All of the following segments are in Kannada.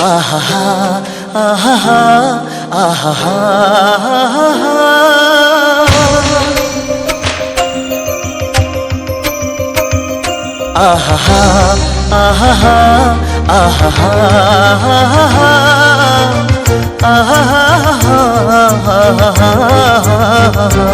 啊哈哈啊哈哈啊哈哈啊哈哈啊哈哈啊哈哈啊哈哈啊哈哈啊哈哈。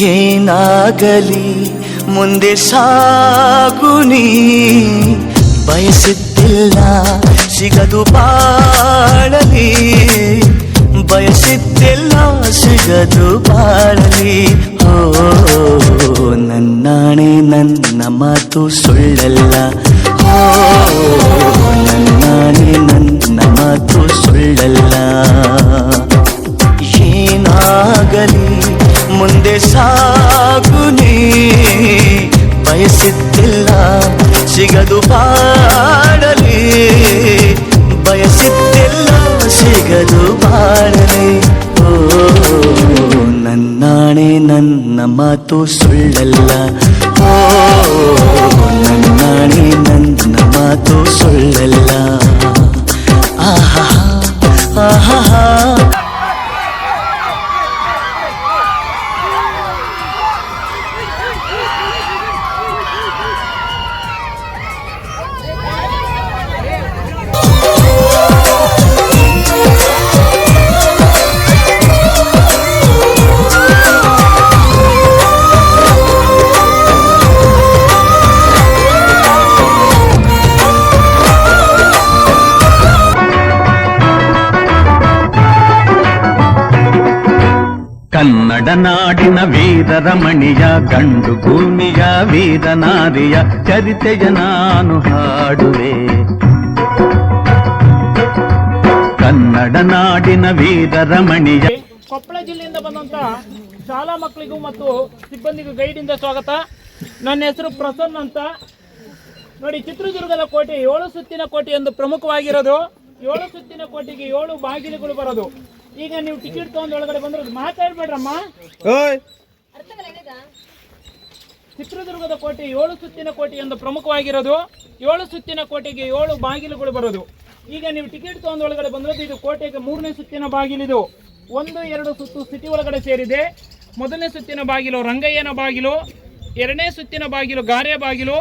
ಏನಾಗಲಿ, ಮುಂದೆ ಸಾಗುನಿ ಬಯಸುತ್ತಿಲ್ಲ ಸಿಗದು ಬಾಳಲಿ. ಬಯಸುತ್ತಿಲ್ಲ ಸಿಗದು ಬಾಳಲಿ. ಓ, ನನ್ನಾಣೆ, ನನ್ನ ಮಾತು ಸುಳ್ಳಲ್ಲ. ಓ, ನನ್ನಾಣೆ, ನನ್ನ ಮಾತು ಸುಳ್ಳಲ್ಲ. ಏನಾಗಲಿ ಮುಂದೆ ಸಾಗುನಿ ಬಯಸಿದ್ದಿಲ್ಲ ಸಿಗದು ಬಾಡಲಿ ಬಯಸಿದ್ದಿಲ್ಲ ಸಿಗದು ಬಾಡಲಿ ಓ ನನ್ನಾಣೆ ನನ್ನ ಮಾತು ಸುಳ್ಳಲ್ಲ. ಕನ್ನಡ ನಾಡಿನ ವೀರರಮಣಿಯ ಗಂಡು ಭೂಮಿಯ ವೀರನಾರಿಯ ಚರಿತೆಯ ನಾನು ಹಾಡುವೆ. ಕನ್ನಡ ನಾಡಿನ ವೀರರಮಣಿಯ ಕೊಪ್ಪಳ ಜಿಲ್ಲೆಯಿಂದ ಬಂದಂತ ಶಾಲಾ ಮಕ್ಕಳಿಗೂ ಮತ್ತು ಸಿಬ್ಬಂದಿಗೂ ಗೈಡಿಂದ ಸ್ವಾಗತ. ನನ್ನ ಹೆಸರು ಪ್ರಸನ್ನ ಅಂತ. ನೋಡಿ, ಚಿತ್ರದುರ್ಗದ ಕೋಟೆ ಏಳು ಸುತ್ತಿನ ಕೋಟೆ ಎಂದು ಪ್ರಮುಖವಾಗಿರೋದು. ಏಳು ಸುತ್ತಿನ ಕೋಟೆಗೆ ಏಳು ಬಾಗಿಲುಗಳು ಬರೋದು. ಈಗ ನೀವು ಟಿಕೆಟ್ ತಗೊಂಡ್ ಒಳಗಡೆ ಬಂದ್ರೆ ಮಾತಾಡ್ಬೇಡ್ರಮ್ಮ. ಚಿತ್ರದುರ್ಗದ ಕೋಟೆ ಏಳು ಸುತ್ತಿನ ಕೋಟೆ ಎಂದು ಪ್ರಮುಖವಾಗಿರೋದು. ಏಳು ಸುತ್ತಿನ ಕೋಟೆಗೆ ಏಳು ಬಾಗಿಲುಗಳು ಬರೋದು. ಈಗ ನೀವು ಟಿಕೆಟ್ ತಗೊಂಡ್ ಒಳಗಡೆ ಬಂದ್ರೆ ಇದು ಕೋಟೆಗೆ ಮೂರನೇ ಸುತ್ತಿನ ಬಾಗಿಲಿದು. ಒಂದು ಎರಡು ಸುತ್ತು ಸಿಟಿ ಒಳಗಡೆ ಸೇರಿದೆ. ಮೊದಲನೇ ಸುತ್ತಿನ ಬಾಗಿಲು ರಂಗಯ್ಯನ ಬಾಗಿಲು. ಎರಡನೇ ಸುತ್ತಿನ ಬಾಗಿಲು ಗಾರೆ ಬಾಗಿಲು.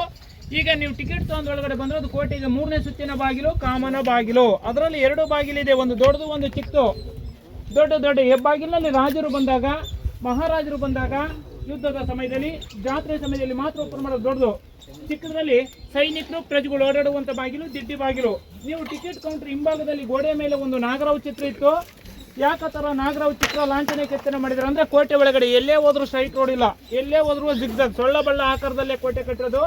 ಈಗ ನೀವು ಟಿಕೆಟ್ ತಗೊಂಡ್ ಒಳಗಡೆ ಬಂದ್ರೆ ಅದು ಕೋಟೆಗೆ ಮೂರನೇ ಸುತ್ತಿನ ಬಾಗಿಲು ಕಾಮನ ಬಾಗಿಲು. ಅದರಲ್ಲಿ ಎರಡು ಬಾಗಿಲಿದೆ ಒಂದು ದೊಡ್ಡದು ಒಂದು ಚಿಕ್ಕದು. ದೊಡ್ಡ ದೊಡ್ಡ ಹೆಬ್ಬಾಗಿಲಿನಲ್ಲಿ ರಾಜರು ಬಂದಾಗ, ಮಹಾರಾಜರು ಬಂದಾಗ ಯುದ್ಧದ ಸಮಯದಲ್ಲಿ, ಜಾತ್ರೆ ಸಮಯದಲ್ಲಿ ಮಾತ್ರ ಓಪನ್ ಮಾಡೋದು ದೊಡ್ಡದು. ಚಿಕ್ಕದ್ರಲ್ಲಿ ಸೈನಿಕರು, ಪ್ರಜೆಗಳು ಓಡಾಡುವಂತ ಬಾಗಿಲು, ದಿಡ್ಡಿ ಬಾಗಿಲು. ನೀವು ಟಿಕೆಟ್ ಕೌಂಟರ್ ಹಿಂಭಾಗದಲ್ಲಿ ಗೋಡೆ ಮೇಲೆ ಒಂದು ನಾಗರಾವ್ ಚಿತ್ರ ಇತ್ತು. ಯಾಕ ತರ ನಾಗರಾವ್ ಚಿತ್ರ ಲಾಂಛನೆ ಕೆತ್ತನೆ ಮಾಡಿದ್ರು ಅಂದ್ರೆ ಕೋಟೆ ಒಳಗಡೆ ಎಲ್ಲೇ ಹೋದ್ರು ಸ್ಟ್ರೈಟ್ ರೋಡ್ ಇಲ್ಲ. ಎಲ್ಲೇ ಹೋದ್ರು ಜಿಗ್ಜಾಗ್, ಸೊಳ್ಳ ಬಳ್ಳ ಆಕಾರದಲ್ಲೇ ಕೋಟೆ ಕಟ್ಟಿರೋದು.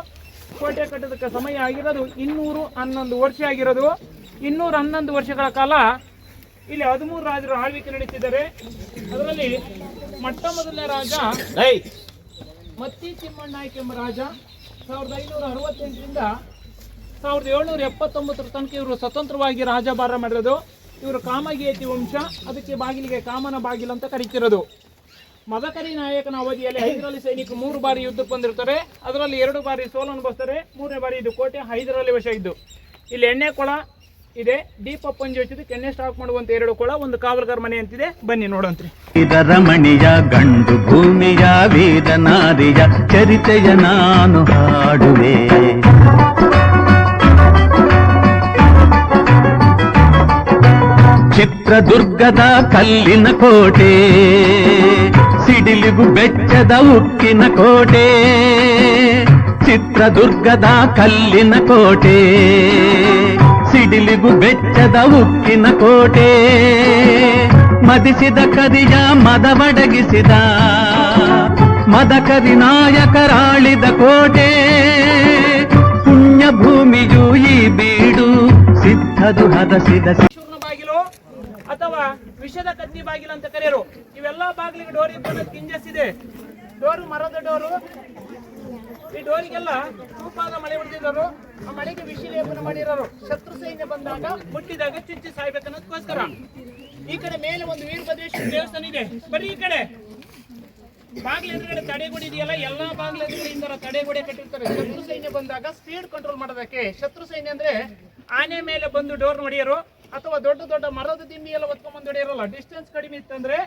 ಕೋಟೆ ಕಟ್ಟೋದಕ್ಕೆ ಸಮಯ ಆಗಿರೋದು ಇನ್ನೂರು ಹನ್ನೊಂದು ವರ್ಷ ಆಗಿರೋದು. ಇನ್ನೂರ ಹನ್ನೊಂದು ವರ್ಷಗಳ ಕಾಲ ಇಲ್ಲಿ ಹದಿಮೂರು ರಾಜರು ಆಳ್ವಿಕೆ ನಡೆಸಿದ್ದಾರೆ. ಅದರಲ್ಲಿ ಮೊಟ್ಟ ಮೊದಲನೇ ರಾಜ ಮತ್ತಿ ತಿಮ್ಮಣ್ಣಾಯ್ಕ ಎಂಬ ರಾಜ ಸಾವಿರದ ಐನೂರ ಅರವತ್ತೆಂಟರಿಂದ ಸಾವಿರದ ಏಳ್ನೂರ ಎಪ್ಪತ್ತೊಂಬತ್ತರ ತನಕ ಇವರು ಸ್ವತಂತ್ರವಾಗಿ ರಾಜಭಾರ ಮಾಡಿರೋದು. ಇವರು ಕಾಮಗೇತಿ ವಂಶ ಅದಕ್ಕೆ ಬಾಗಿಲಿಗೆ ಕಾಮನ ಬಾಗಿಲು ಅಂತ ಕರೀತಿರೋದು. ಮದಕರಿ ನಾಯಕನ ಅವಧಿಯಲ್ಲಿ ಹೈದರಾಲಿ ಸೈನಿಕರು ಮೂರು ಬಾರಿ ಯುದ್ಧಕ್ಕೆ ಬಂದಿರ್ತಾರೆ. ಅದರಲ್ಲಿ ಎರಡು ಬಾರಿ ಸೋಲನ್ನು ಅನುಭವಿಸ್ತಾರೆ ಮೂರನೇ ಬಾರಿ ಇದು ಕೋಟೆ ಹೈದರಾಲಿ ವಶ ಇದ್ದು. ಇಲ್ಲಿ ಎಣ್ಣೆ ಕೊಳ ಇದೆ. ದೀಪ ಅಪ್ಪನ್ ಜೊತೆ ಕೆನ್ನೆ ಸ್ಟಾಕ್ ಮಾಡುವಂತ ಎರಡು ಕೊಳ, ಒಂದು ಕಾವಲ್ಗಾರ್ ಮನೆ ಅಂತಿದೆ. ಬನ್ನಿ ನೋಡಂತ್ರಿ ಮಣಿಯ ಗಂಡು ಭೂಮಿಯ ವೀರನಾರಿಯ ಚರಿತೆಯ ನಾನು ಹಾಡುವೆ. ಚಿತ್ರದುರ್ಗದ ಕಲ್ಲಿನ ಕೋಟೆ, ಸಿಡಿಲಿಗು ಬೆಚ್ಚದ ಉಕ್ಕಿನ ಕೋಟೆ, ಚಿತ್ರದುರ್ಗದ ಕಲ್ಲಿನ ಕೋಟೆ. ಸಿಡಿಲಿಗು ಬೆಚ್ಚದ ಉಕ್ಕಿನ ಕೋಟೆ. ಮದಿಸಿದ ಕರಿಯ ಮದವಡಗಿಸಿದ ಮದ ನಾಯಕರಾಳಿದ ಕೋಟೆ. ಪುಣ್ಯ ಭೂಮಿಯು ಈ ಬೀಡು ಸಿದ್ಧದು ಹದಸಿದ ಅಥವಾ ವಿಷದ ಕತ್ತಿ ಬಾಗಿಲು ಅಂತ ಕರೆಯರು. ಇವೆಲ್ಲ ಬಾಗಿಲಿಗೆ ಡೋರ್ ಕಿಂಜಸ್ ಇದೆ. ಡೋರು ಮರದ ಡೋರು. ಈ ಡೋರಿಗೆಲ್ಲ ತೂಪಾದ ಮಳೆ ಹೊಡೆದಿರೋರು, ಆ ಮಳೆಗೆ ವಿಶಿಲೇಪನ ಮಾಡಿರೋರು. ಶತ್ರು ಸೈನ್ಯ ಬಂದಾಗ ಮುಟ್ಟಿದಾಗ ಚುಚ್ಚಿ ಸಾಯ್ಬೇಕನ್ನೋದಕ್ಕೋಸ್ಕರ ಈ ಕಡೆ ಮೇಲೆ ಒಂದು ವೀರಭದ್ರೇಶ್ವರ ದೇವಸ್ಥಾನ ಇದೆ. ಬರೀ ಈ ಕಡೆ. ಬಾಗಿಲು ಎದುರುಗಡೆ ತಡೆಗೋಡೆ ಇದೆಯಲ್ಲ, ಎಲ್ಲಾ ಬಾಗಿಲು ಎದುರುಗಡೆಯಿಂದ ತಡೆಗೋಡೆ ಕಟ್ಟಿರ್ತಾರೆ. ಶತ್ರು ಸೈನ್ಯ ಬಂದಾಗ ಸ್ಪೀಡ್ ಕಂಟ್ರೋಲ್ ಮಾಡೋದಕ್ಕೆ. ಶತ್ರು ಸೈನ್ಯ ಅಂದ್ರೆ ಆನೆ ಮೇಲೆ ಬಂದು ಡೋರ್ ಹೊಡೆಯೋರು ಅಥವಾ ದೊಡ್ಡ ದೊಡ್ಡ ಮರದ ದಿಂಡಿ ಎಲ್ಲ ಹೊತ್ಕೊಂಡ್ ಬಂದು ಹೊಡೆಯೋರಲ್ಲ. ಡಿಸ್ಟೆನ್ಸ್ ಕಡಿಮೆ ಇತ್ತಂದ್ರೆ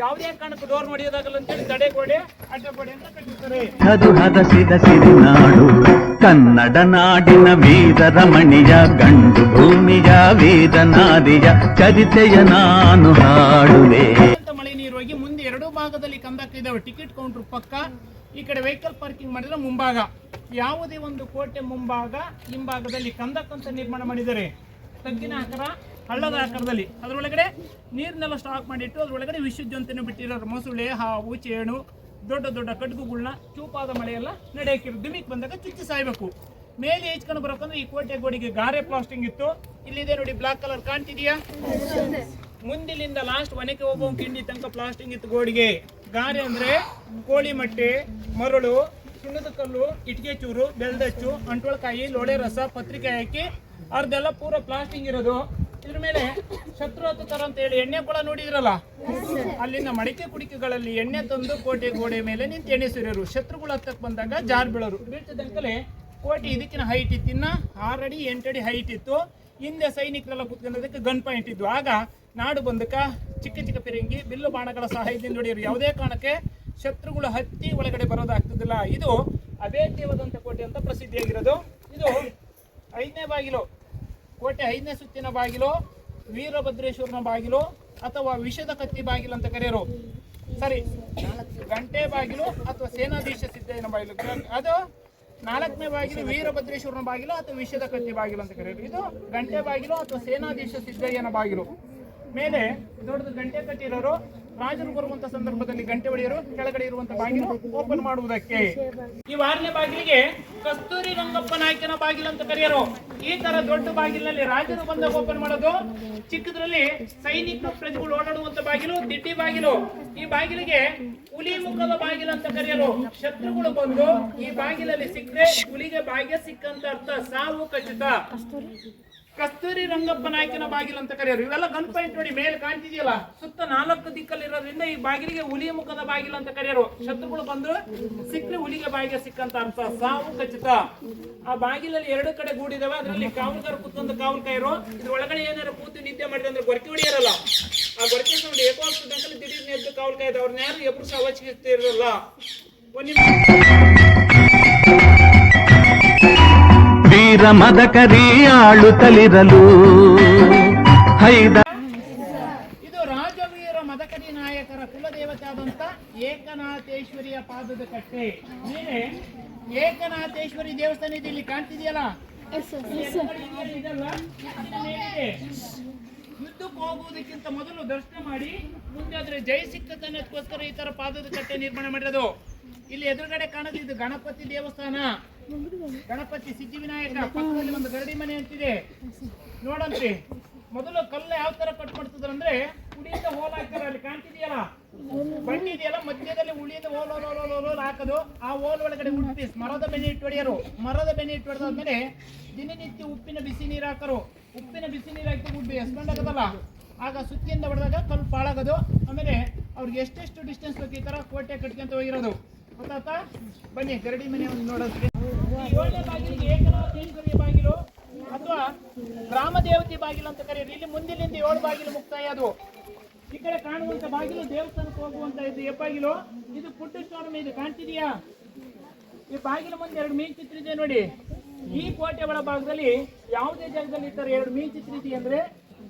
ಯಾವುದೇ ಕಾರಣಕ್ಕೂ ಡೋರ್ ಹೊಡೆಯೋದಾಗಲ್ಲ ಅಂತೇಳಿ ತಡೆಗೋಡೆ ಅಡ್ಡಗೋಡೆ ಅಂತ ಕಟ್ಟಿರ್ತಾರೆ. ಅದು ಹದಸಿದ ಸಿರಿನಾಡು ಕನ್ನಡ ನಾಡಿನ ವೀರ ರಮಣಿಯ ಗಂಡು ಭೂಮಿಯ ವೇದನಾದಿಯ ಚರಿತೆಯ ನಾನು ಹಾಡುವೆ. ಮಳೆ ನೀರು ಹೋಗಿ ಮುಂದೆ ಎರಡು ಭಾಗದಲ್ಲಿ ಕಂದಕ ಇದಾವೆ. ಟಿಕೆಟ್ ಕೌಂಟರ್ ಪಕ್ಕ ಈ ಕಡೆ ವೆಹಿಕಲ್ ಪಾರ್ಕಿಂಗ್ ಮಾಡಿದ್ರೆ ಮುಂಭಾಗ. ಯಾವುದೇ ಒಂದು ಕೋಟೆ ಮುಂಭಾಗ ಹಿಂಭಾಗದಲ್ಲಿ ಕಂದಕ್ಕಂತ ನಿರ್ಮಾಣ ಮಾಡಿದ್ದಾರೆ. ತಗ್ಗಿನ ಆಕಾರ ಹಳ್ಳದ ಆಕಾರದಲ್ಲಿ ಅದರೊಳಗಡೆ ನೀರನ್ನೆಲ್ಲ ಸ್ಟಾಕ್ ಮಾಡಿಟ್ಟು ಅದರೊಳಗಡೆ ವಿಶುದ್ಧ ಅಂತಾನೆ ಬಿಟ್ಟಿರೋ ಮೊಸಳೆ, ಹಾವು, ಚೇಣು, ದೊಡ್ಡ ದೊಡ್ಡ ಕಡ್ಗುಗಳನ್ನ ಚೂಪಾದ ಮಳೆಯೆಲ್ಲ ನಡೆಯಕ್ಕಿರೋ ದಿಮಿಕ್ ಬಂದಾಗ ಚುಚ್ಚಿ ಸಾಯ್ಬೇಕು. ಮೇಲೆ ಹೆಚ್ಕೊಂಡು ಬರೋಕಂದ್ರೆ ಈ ಕೋಟೆ ಗೋಡಿಗೆ ಗಾರೆ ಪ್ಲಾಸ್ಟಿಂಗ್ ಇತ್ತು. ಇಲ್ಲಿದೆ ನೋಡಿ ಬ್ಲಾಕ್ ಕಲರ್ ಕಾಣ್ತಿದ್ಯಾ? ಮುಂದಿನಿಂದ ಲಾಸ್ಟ್ ಒನಕೆ ಒಬ್ಬ ಕಿಂಡಿ ತನಕ ಪ್ಲಾಸ್ಟಿಂಗ್ ಇತ್ತು ಗೋಡಿಗೆ. ಗಾರೆ ಅಂದ್ರೆ ಕೋಳಿ ಮಟ್ಟೆ, ಮರಳು ಸುಣ್ಣದ ಕಲ್ಲು ಇಟ್ಟಿಗೆ ಚೂರು, ಬೆಲ್ದಚ್ಚು ಅಂಟ್ವಳಕಾಯಿ ಲೋಳೆ ರಸ ಪತ್ರಿಕೆ ಹಾಕಿ ಅರ್ಧೆಲ್ಲ ಪೂರ ಪ್ಲಾಸ್ಟಿಂಗ್ ಇರೋದು. ಇದ್ರ ಮೇಲೆ ಶತ್ರು ಹತ್ತುತ್ತಾರ ಅಂತ ಹೇಳಿ ಎಣ್ಣೆ ಕೊಳ ನೋಡಿದ್ರಲ್ಲ? ಅಲ್ಲಿನ ಮಡಿಕೆ ಕುಡಿಕೆಗಳಲ್ಲಿ ಎಣ್ಣೆ ತಂದು ಕೋಟೆ ಗೋಡೆ ಮೇಲೆ ನಿಂತು ಎಣ್ಣೆ ಸುರಿಯೋರು. ಶತ್ರುಗಳು ಹತ್ತಕ್ಕೆ ಬಂದಾಗ ಜಾರ್ ಬೀಳೋರು. ಬೀಳ್ತದಂತಲೇ ಕೋಟೆ ಇದಕ್ಕಿನ ಹೈಟ್ ಇತ್ತಿನ್ನ ಆರಡಿ ಎಂಟಡಿ ಹೈಟ್ ಇತ್ತು. ಹಿಂದೆ ಸೈನಿಕರೆಲ್ಲ ಕುತ್ಕೊಂಡದಕ್ಕೆ ಗನ್ ಪಾಯಿಂಟ್ ಇದ್ವು ಆಗ ನಾಡು ಬಂದಕ ಚಿಕ್ಕ ಚಿಕ್ಕ ಪಿರಂಗಿ, ಬಿಲ್ಲು ಬಾಣಗಳ ಸಹಾಯದಿಂದ ಹೊಡೆಯೋರು ಯಾವುದೇ ಕಾರಣಕ್ಕೆ ಶತ್ರುಗಳು ಹತ್ತಿ ಒಳಗಡೆ ಬರೋದಾಗ್ತದಿಲ್ಲ ಇದು ಅಭೇದ್ಯವಾದಂಥ ಕೋಟೆ ಅಂತ ಪ್ರಸಿದ್ಧಿಯಾಗಿರೋದು. ಇದು ಐದನೇ ಬಾಗಿಲು. ಕೋಟೆ ಐದನೇ ಸುತ್ತಿನ ಬಾಗಿಲು, ವೀರಭದ್ರೇಶ್ವರನ ಬಾಗಿಲು ಅಥವಾ ವಿಷದ ಕತ್ತಿ ಬಾಗಿಲು ಅಂತ ಕರೆಯರು. ಸರಿ, ಗಂಟೆ ಬಾಗಿಲು ಅಥವಾ ಸೇನಾಧೀಶ ಸಿದ್ದಯ್ಯನ ಬಾಗಿಲು. ಅದು ನಾಲ್ಕನೇ ಬಾಗಿಲು, ವೀರಭದ್ರೇಶ್ವರನ ಬಾಗಿಲು ಅಥವಾ ವಿಷದ ಕತ್ತಿ ಬಾಗಿಲು ಅಂತ ಕರೆಯರು. ಇದು ಗಂಟೆ ಬಾಗಿಲು ಅಥವಾ ಸೇನಾಧೀಶ ಸಿದ್ದಯ್ಯನ ಬಾಗಿಲು. ಮೇಲೆ ದೊಡ್ಡದು ಗಂಟೆ ಕಟ್ಟಿರೋರು ರಾಜರು ಬರುವಂತ ಸಂದರ್ಭದಲ್ಲಿ ಗಂಟೆ ಹೊಡೆಯರು ಕೆಳಗಡೆ ಇರುವಂತ ಬಾಗಿಲು ಓಪನ್ ಮಾಡುವುದಕ್ಕೆ. ಈ ವಾರನೇ ಬಾಗಿಲಿಗೆ ಕಸ್ತೂರಿ ರಂಗಪ್ಪ ನಾಯಕನ ಬಾಗಿಲು ಅಂತ ಕರೆಯರು. ಈ ತರ ದೊಡ್ಡ ಬಾಗಿಲಿನಲ್ಲಿ ರಾಜರು ಬಂದಾಗ ಓಪನ್ ಮಾಡೋದು. ಚಿಕ್ಕದ್ರಲ್ಲಿ ಸೈನಿಕ ಪ್ರಜೆಗಳು ಓಡಾಡುವಂತ ಬಾಗಿಲು ದಿಟ್ಟಿ ಬಾಗಿಲು. ಈ ಬಾಗಿಲಿಗೆ ಹುಲಿ ಮುಖದ ಬಾಗಿಲು ಅಂತ ಕರೆಯರು. ಶತ್ರುಗಳು ಬಂದು ಈ ಬಾಗಿಲಲ್ಲಿ ಸಿಕ್ಕರೆ ಹುಲಿಗೆ ಭಾಗ್ಯ ಸಿಕ್ಕಂತ ಅರ್ಥ ಸಾವು ಖಚಿತ. ಕಸ್ತೂರಿ ರಂಗಪ್ಪ ನಾಯಕನ ಬಾಗಿಲು ಅಂತ ಕರೆಯೋರು. ಇವೆಲ್ಲ ಗನ್ ಪಾಯಿಂಟ್ ನೋಡಿ, ಮೇಲೆ ಕಾಣ್ತಿದೆಯಲ್ಲ? ಸುತ್ತ ನಾಲ್ಕು ದಿಕ್ಕಲ್ಲಿರೋದ್ರಿಂದ ಈ ಬಾಗಿಲಿಗೆ ಹುಲಿ ಮುಖದ ಬಾಗಿಲು ಅಂತ ಕರೆಯೋರು. ಶತ್ರುಗಳು ಬಂದ್ರು, ಸಿಕ್ಕರೆ ಹುಲಿಗೆ ಬಾಯಿಗೆ ಸಿಕ್ಕಂತ ಅರ್ಥ ಸಾವು ಖಚಿತ. ಆ ಬಾಗಿಲಲ್ಲಿ ಎರಡು ಕಡೆ ಗೂಡಿದಾವೆ, ಅದರಲ್ಲಿ ಕಾವಲ್ಗಾರ ಕೂತ್ಕೊಂಡು ಕಾವಲ್ ಕಾಯರು. ಇದ್ರ ಒಳಗಡೆ ಏನಾರು ಕೂತು ನಿದ್ದೆ ಮಾಡಿದ್ರೆ ಅಂದ್ರೆ ಗೊರಕೆ ಹೊಡಿಯರಲ್ಲ. ಆ ಗೊರಕೆ ಸೌಂಡ್ ಏಕೋ ದಿಢೀರ್ನ ಎದ್ದು ಕಾವಲ್ ಕಾಯ್ದು ಅವ್ರನ್ನ ಯಾರು ಎಬ್ರು ಅವಶ್ಯಕತೆ ಒಂದ್ ನಿಮಿಷ ಕರಿ ಆಳುತ್ತಲಿರಲು. ಹೈದ ಇದು ರಾಜವೀರ ಮದಕರಿ ನಾಯಕರ ಕುಲದೇವತೆ ಆದಂತ ಏಕನಾಥೇಶ್ವರಿಯ ಪಾದದ ಕಟ್ಟೆ. ಮೇಲೆ ಏಕನಾಥೇಶ್ವರಿ ದೇವಸ್ಥಾನ ಇದೆ ಇಲ್ಲಿ ಕಾಣ್ತಿದೆಯಲ್ಲ ಯುದ್ಧಕ್ಕೆ ಹೋಗುವುದಕ್ಕಿಂತ ಮೊದಲು ದರ್ಶನ ಮಾಡಿ ಮುಂದೆ ಆದ್ರೆ ಜಯ ಸಿಕ್ಕದನ್ನೋದಕ್ಕೋಸ್ಕರ ಈ ತರ ಪಾದದ ಕಟ್ಟೆ ನಿರ್ಮಾಣ ಮಾಡಿರೋದು. ಇಲ್ಲಿ ಎದುರುಗಡೆ ಕಾಣೋದು ಇದು ಗಣಪತಿ ದೇವಸ್ಥಾನ. ಗಣಪತಿ ಸಿದ್ಧಿವಿನಾಯಕ ಪಕ್ಕದಲ್ಲಿ ಒಂದು ಗರಡಿ ಮನೆ ಅಂತಿದೆ. ನೋಡಂತ್ರಿ, ಮೊದಲು ಕಲ್ಲು ಯಾವ ತರ ಕಟ್ ಮಾಡ್ತಿದ್ರು ಅಂದ್ರೆ ಉಳಿಯಿಂದ ಹೋಲ್ ಹಾಕ್ತಾರೆ, ಅಲ್ಲಿ ಕಾಣ್ತಿದೆಯಲ್ಲ? ಬಣ್ಣಿ ಇದೆಯಲ್ಲ, ಮಧ್ಯದಲ್ಲಿ ಉಳಿಯಿಂದ ಹೋಲ್ ಹೋಲ್ ಹೋಲ್ ಹೋಲ್ ಹಾಕೋದು. ಆ ಹೋಲ್ ಒಳಗಡೆ ಉಡುಪಿ ಮರದ ಬೆನೆ ಇಟ್ಟು ಹೊಡೆಯರು ಮರದ ಬೆನೆ ಇಟ್ಟು ಹೊಡೆದಾದ್ಮೇಲೆ ದಿನನಿತ್ಯ ಉಪ್ಪಿನ ಬಿಸಿ ನೀರು ಹಾಕರು. ಉಪ್ಪಿನ ಬಿಸಿ ನೀರು ಹಾಕಿ ಉಬ್ಬಿ ಎಸ್ಕೊಂಡಾಗದಲ್ಲ ಆಗ ಸುತ್ತಿಯಿಂದ ಹೊಡೆದಾಗ ಕಲ್ಲು ಪಾಳಾಗೋದು. ಆಮೇಲೆ ಅವ್ರಿಗೆ ಎಷ್ಟೆಷ್ಟು ಡಿಸ್ಟೆನ್ಸ್ ಬೇಕು ಈ ತರ ಕೋಟೆ ಕಟ್ಕೊಂತ ಹೋಗಿರೋದು? ಗೊತ್ತಾತಾ ಬನ್ನಿ, ಗರಡಿ ಮನೆ ಒಂದು ನೋಡೋದಕ್ಕೆ ಏಳನೇ ಬಾಗಿಲಿಗೆ ಏಕನಾಥೇಶ್ವರಿಯ ಬಾಗಿಲು ಅಥವಾ ಗ್ರಾಮ ದೇವತೆ ಬಾಗಿಲು ಅಂತ ಕರೀರಿ. ಇಲ್ಲಿ ಮುಂದಿನಿಂದ ಏಳು ಬಾಗಿಲು ಮುಕ್ತಾಯ ಅದು. ಈ ಕಡೆ ಕಾಣುವಂತ ಬಾಗಿಲು ದೇವಸ್ಥಾನಕ್ಕೆ ಹೋಗುವಂತ ಇದು ಹೆಬ್ಬಾಗಿಲು. ಇದು ಸ್ಟೋರ್ ಇದು ಕಾಣ್ತಿದೆಯಾ? ಈ ಬಾಗಿಲ ಮುಂದೆ ಎರಡು ಮೀನ್ ಚಿತ್ರ ಇದೆ ನೋಡಿ. ಈ ಕೋಟೆ ಒಳ ಭಾಗದಲ್ಲಿ ಯಾವುದೇ ಜಾಗದಲ್ಲಿ ಈ ಎರಡು ಮೀನ್ ಚಿತ್ರ ಇದೆ ಅಂದ್ರೆ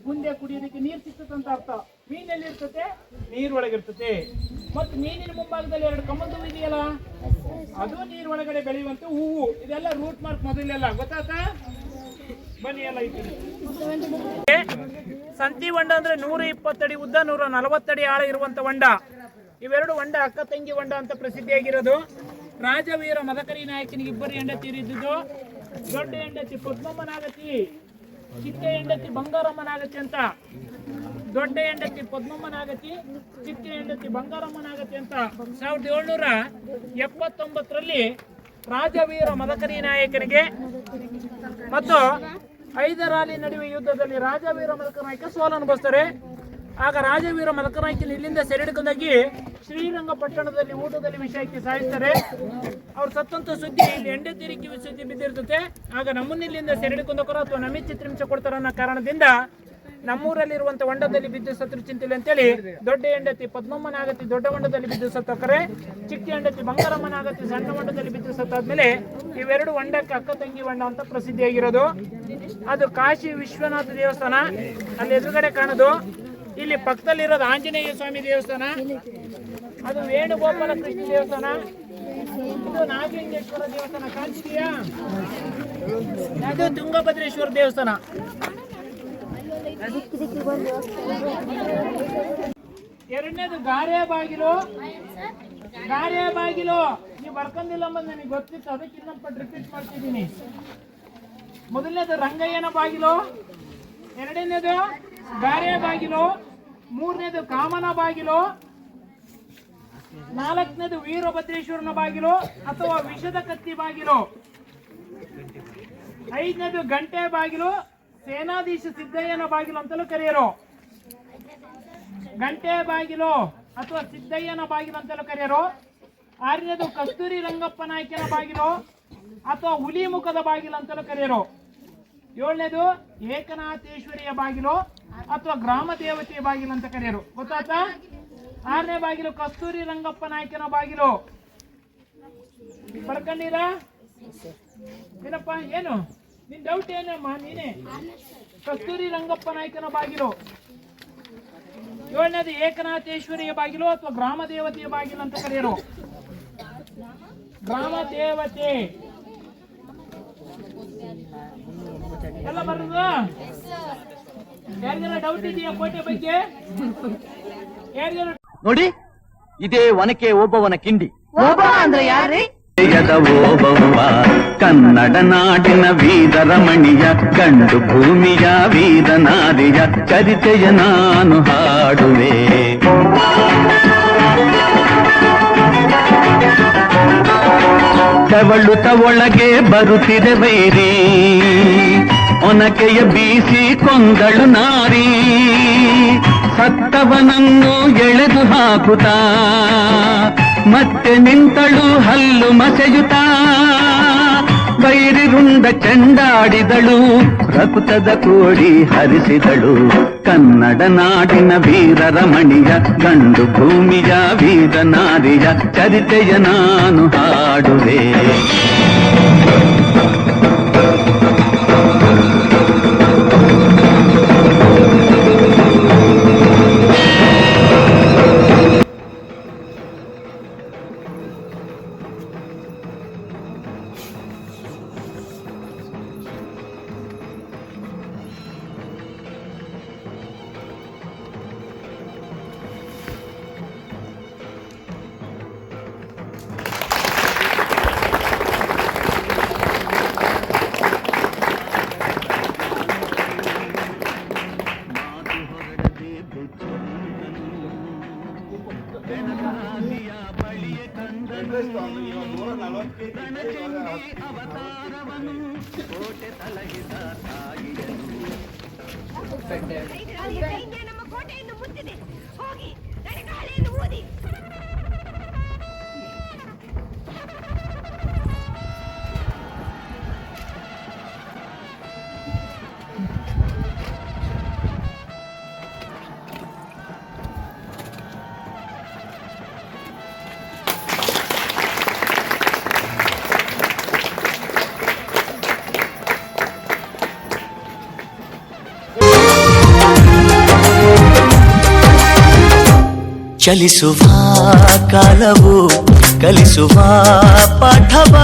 ಮುಂದೆ ಕುಡಿಯೋದಕ್ಕೆ ನೀರು ಸಿಕ್ತದಂತ ಅರ್ಥ. ಮೀನ್ ಎಲ್ಲಿ ಇರ್ತತೆ ನೀರ್ ಒಳಗಿರ್ತತೆ ಮತ್ತು ಮೀನಿನ ಮುಂಭಾಗದಲ್ಲಿ ಎರಡು ಹೂವು ಇದೆಯಲ್ಲ? ಅದು ನೀರ್ ಒಳಗಡೆ ಬೆಳೆಯುವಂತ ಹೂವು. ಇದೆಲ್ಲ ರೂಟ್ ಮಾರ್ಕ್ ಮೊದಲೆಲ್ಲ ಗೊತ್ತಾತ ಬನ್ನಿ ಎಲ್ಲ. ಸಂತಿ ಹೊಂಡ ಅಂದ್ರೆ ನೂರ ಇಪ್ಪತ್ತಡಿ ಉದ್ದ, ನೂರ ನಲವತ್ತಡಿ ಆಳ ಇರುವಂತ ಹೊಂಡ ಇವೆರಡು ಹೊಂಡ ಅಕ್ಕ ತಂಗಿ ಹೊಂಡ ಅಂತ ಪ್ರಸಿದ್ಧಿಯಾಗಿರೋದು. ರಾಜವೀರ ಮದಕರಿ ನಾಯಕನಿಗೆ ಇಬ್ಬರು ಹೆಂಡತಿಯರಿದ್ದು ದೊಡ್ಡ ಹೆಂಡತಿ ಪದ್ಮಮ್ಮನಾಗತಿ, ಚಿಕ್ಕ ಹೆಂಡತಿ ಬಂಗಾರಮ್ಮನಾಗತಿ ಅಂತ. ದೊಡ್ಡ ಹೆಂಡತಿ ಪದ್ಮಮ್ಮನಾಗತಿ, ಚಿಕ್ಕ ಹೆಂಡತಿ ಬಂಗಾರಮ್ಮನಾಗತಿ ಅಂತ ಸಾವಿರದ ಏಳ್ನೂರ ಎಪ್ಪತ್ತೊಂಬತ್ತರಲ್ಲಿ ರಾಜವೀರ ಮದಕರಿ ನಾಯಕನಿಗೆ ಮತ್ತು ಐದರಾಲಿ ನಡುವೆ ಯುದ್ಧದಲ್ಲಿ ರಾಜವೀರ ಸೋಲ ಸೋಲನುಭವಿಸ್ತಾರೆ ಆಗ ರಾಜವೀರ ಮದಕನಾಯಕನ ಇಲ್ಲಿಂದ ಸೆರೆಡ್ಕೊಂಡೋಗಿ ಶ್ರೀರಂಗಪಟ್ಟಣದಲ್ಲಿ ಊಟದಲ್ಲಿ ವಿಷಯಕ್ಕೆ ಸಾಯಿಸ್ತಾರೆ. ಅವ್ರು ಸತ್ತಂತ ಸುದ್ದಿ ಇಲ್ಲಿ ಎಂಡೆ ತಿರುಗಿ ಸುದ್ದಿ ಬಿದ್ದಿರ್ತದೆ. ಆಗ ನಮ್ಮನ್ನ ಇಲ್ಲಿಂದ ಸೆರೆಡ್ಕೊಂಡೋಕರು ಅಥವಾ ನಮಗೆ ಚಿತ್ರಹಿಂಸೆ ಕೊಡ್ತಾರ ಅನ್ನೋ ಕಾರಣದಿಂದ ನಮ್ಮೂರಲ್ಲಿರುವಂತ ಹೊಂಡದಲ್ಲಿ ಬಿದ್ದು ಸತ್ರು ಚಿಂತಿಲ್ಲ ಅಂತೇಳಿ ದೊಡ್ಡ ಹೆಂಡತಿ, ಪದ್ಮಮ್ಮನ ಆಗತಿ, ದೊಡ್ಡ ಹೊಂಡದಲ್ಲಿ ಬಿದ್ದು ಸತ್ತಕರೆ, ಚಿಕ್ಕ ಹೆಂಡತಿ ಬಂಗಾರಮ್ಮನ ಆಗತಿ, ಸಣ್ಣ ಹೊಂಡದಲ್ಲಿ ಬಿದ್ದು ಸತ್ತಾದ್ಮೇಲೆ ಇವೆರಡು ಹೊಂಡಕ್ಕೆ ಅಕ್ಕ ತಂಗಿ ಹೊಂಡ ಅಂತ ಪ್ರಸಿದ್ಧಿಯಾಗಿರೋದು. ಅದು ಕಾಶಿ ವಿಶ್ವನಾಥ ದೇವಸ್ಥಾನ, ಅಲ್ಲಿ ಎದುರುಗಡೆ ಕಾಣೋದು. ಇಲ್ಲಿ ಪಕ್ಕದಲ್ಲಿರೋದು ಆಂಜನೇಯ ಸ್ವಾಮಿ ದೇವಸ್ಥಾನ, ಅದು ವೇಣುಗೋಪಾಲ ಕೃಷ್ಣ ದೇವಸ್ಥಾನ. ಇದು ನಾಗಲಿಂಗೇಶ್ವರ ದೇವಸ್ಥಾನ ಕಾಣಿಸಿದೆಯಾ ಅದು ತುಂಗಭದ್ರೇಶ್ವರ ದೇವಸ್ಥಾನ. ಎರಡನೇದು ಗಾರೆ ಬಾಗಿಲು. ಗಾರೆ ಬಾಗಿಲು. ನೀವು ಬರ್ಕೊಂಡಿಲ್ಲ ಅಂಬದು ನನಗೆ ಗೊತ್ತಿತ್ತು. ಅದಕ್ಕೆ ಇನ್ನೊಂದು ರಿಪೀಟ್ ಮಾಡ್ತಿದ್ದೀನಿ. ಮೊದಲನೇದು ರಂಗಯ್ಯನ ಬಾಗಿಲು. ಎರಡನೇದು ಗಾರೆ ಬಾಗಿಲು. ಮೂರನೇದು ಕಾಮನ ಬಾಗಿಲು. ನಾಲ್ಕನೇದು ವೀರಭದ್ರೇಶ್ವರನ ಬಾಗಿಲು ಅಥವಾ ವಿಷದ ಕತ್ತಿ ಬಾಗಿಲು. ಐದನೇದು ಗಂಟೆ ಬಾಗಿಲು. ಸೇನಾಧೀಶ ಸಿದ್ದಯ್ಯನ ಬಾಗಿಲು ಅಂತಲೂ ಕರೆಯರು. ಗಂಟೆ ಬಾಗಿಲು ಅಥವಾ ಸಿದ್ದಯ್ಯನ ಬಾಗಿಲು ಅಂತಲೂ ಕರೆಯರು. ಆರನೇದು ಕಸ್ತೂರಿ ರಂಗಪ್ಪ ನಾಯಕನ ಬಾಗಿಲು ಅಥವಾ ಹುಲಿ ಮುಖದ ಬಾಗಿಲು ಅಂತಲೂ ಕರೆಯರು. ಏಳನೇದು ಏಕನಾಥೇಶ್ವರಿಯ ಬಾಗಿಲು ಅಥವಾ ಗ್ರಾಮ ದೇವತೆಯ ಬಾಗಿಲು ಅಂತ ಕರೆಯರು. ಗೊತ್ತಾಯ್ತಾ? ಆರನೇ ಬಾಗಿಲು ಕಸ್ತೂರಿ ರಂಗಪ್ಪ ನಾಯಕನ ಬಾಗಿಲು. ಬರ್ಕೊಂಡಿರಾ? ಏನಪ್ಪ, ಏನು? ನಿನ್ ಡೌಟ್ ಏನಮ್ಮ ನೀನೇ? ಕಸ್ತೂರಿ ರಂಗಪ್ಪ ನಾಯಕನ ಬಾಗಿಲು. ಏಳನೇದು ಏಕನಾಥೇಶ್ವರಿಯ ಬಾಗಿಲು ಅಥವಾ ಗ್ರಾಮ ದೇವತೆಯ ಬಾಗಿಲು ಅಂತ ಕರೆಯರು. ಗ್ರಾಮ ದೇವತೆ. ಎಲ್ಲ ಬರುದು? ಯಾರಿಗೆಲ್ಲ ಡೌಟ್ ಇದೆಯಾ ಕೋಟೆ ಬಗ್ಗೆ? ನೋಡಿ ಇದೇ ಒನಕೆ ಒಬ್ಬವನ ಕಿಂಡಿ. ಜಯದ ಓಬವ್ವ. ಕನ್ನಡ ನಾಡಿನ ವೀರರಮಣಿಯ, ಕಂಡು ಭೂಮಿಯ ವೀರನಾರಿಯ ಚರಿತೆಯ ನಾನು ಹಾಡುವೆ. ತವಳುತ ಒಳಗೆ ಬರುತ್ತಿದೆ ವೈರಿ. ಒನಕೆಯ ಬೀಸಿ ಕೊಂದಳು ನಾರಿ. ಸತ್ತವನನ್ನು ಎಳೆದು ಹಾಕುತ್ತಾ. ಮತ್ತೆ ನಿಂತಳು ಹಲ್ಲು ಮಸೆಯುತಾ ಬೈರಿರುಂಡ ಚೆಂಡಾಡಿದಳು, ರಕುತದ ಕೋಡಿ ಹರಿಸಿದಳು. ಕನ್ನಡ ನಾಡಿನ ವೀರರಮಣಿಯ ಗಂಡು ಭೂಮಿಯ ವೀರನಾರಿಯ ಚರಿತೆಯ ನಾನು ಹಾಡುವೆ. 隊の持ってで奥義 ಚಲಿಸುವ ಕಾಲವು, ಕಲಿಸುವ ಪಾಠವ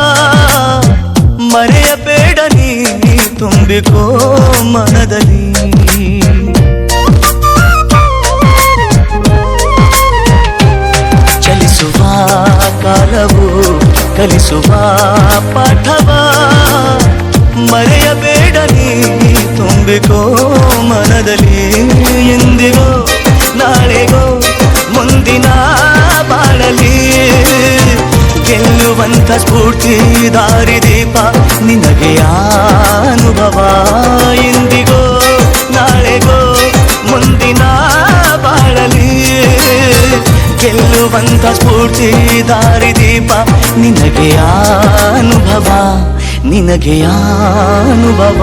ಮರೆಯಬೇಡ ನೀ ತುಂಬಿಕೋ ಮನದಲ್ಲಿ. ಚಲಿಸುವ ಕಾಲವು, ಕಲಿಸುವ ಪಾಠವ ಮರೆಯಬೇಡ ನೀ ತುಂಬಿಕೋ ಮನದಲ್ಲಿ. ಎಂದಿಗೋ ನಾಳೆಗೋ ದಿನ ಬಾಳಲಿ. ಗೆಲ್ಲುವಂಥ ಸ್ಫೂರ್ತಿ ದಾರಿದೀಪ ನಿನಗೆ ಅನುಭವ. ಇಂದಿಗೋ, ನಾಳೆಗೋ, ಮುಂದಿನ ಬಾಳಲಿ. ಗೆಲ್ಲುವಂಥ ಸ್ಫೂರ್ತಿ ದಾರಿದೀಪ ನಿನಗೆಯ ಅನುಭವ. ನಿನಗೆಯ ಅನುಭವ.